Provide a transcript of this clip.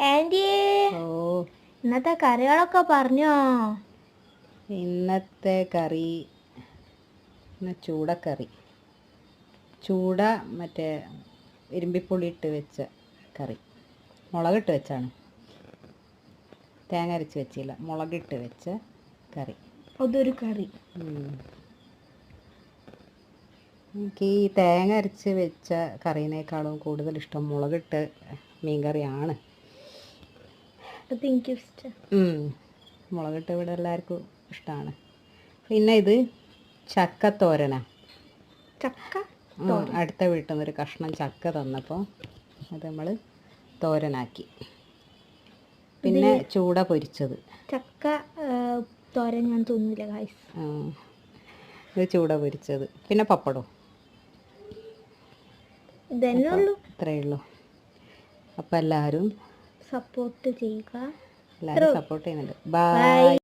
Anti ഓ. ഇന്നത്തെ കറികളൊക്കെ പറഞ്ഞോ? ഇന്നത്തെ കറി ഇന്ന് ചൂടക്കറി. ചൂട മറ്റേ ഇരുമ്പിപ്പുളി ഇട്ട് വെച്ച കറി. മുളകിട്ട് വെച്ചാണ്. തേങ്ങ അരച്ച് വെച്ചില്ല. മുളകിട്ട് വെച്ച കറി. അതൊരു കറി. എനിക്ക് ഈ തേങ്ങ അരച്ച് വെച്ച കറീനേക്കാളും കൂടുതൽ ഇഷ്ടം മുളകിട്ട് മീൻകറിയാണ്. അത്. മുളകിട്ട് ഇവിടെ എല്ലാവർക്കും ഇഷ്ടമാണ് പിന്നെ ഇത് ചക്കത്തോരന ചക്ക അടുത്ത വീട്ടിൽ നിന്ന് ഒരു കഷ്ണം ചക്ക തന്നപ്പോൾ അത് നമ്മൾ തോരനാക്കി. പിന്നെ ചൂട പൊരിച്ചത്. ചക്ക തോരൻ ഞാൻ തിന്നില്ല ഗായ്സ് ഇത് ചൂട പൊരിച്ചത്. പിന്നെ പപ്പടവും. ഇതന്നെ ഉള്ളൂ. ഇത്രയേ ഉള്ളൂ. അപ്പം എല്ലാവരും സപ്പോർട്ട് ചെയ്യുക. എല്ലാവരും സപ്പോർട്ട് ചെയ്യുന്നുണ്ട്. ബൈ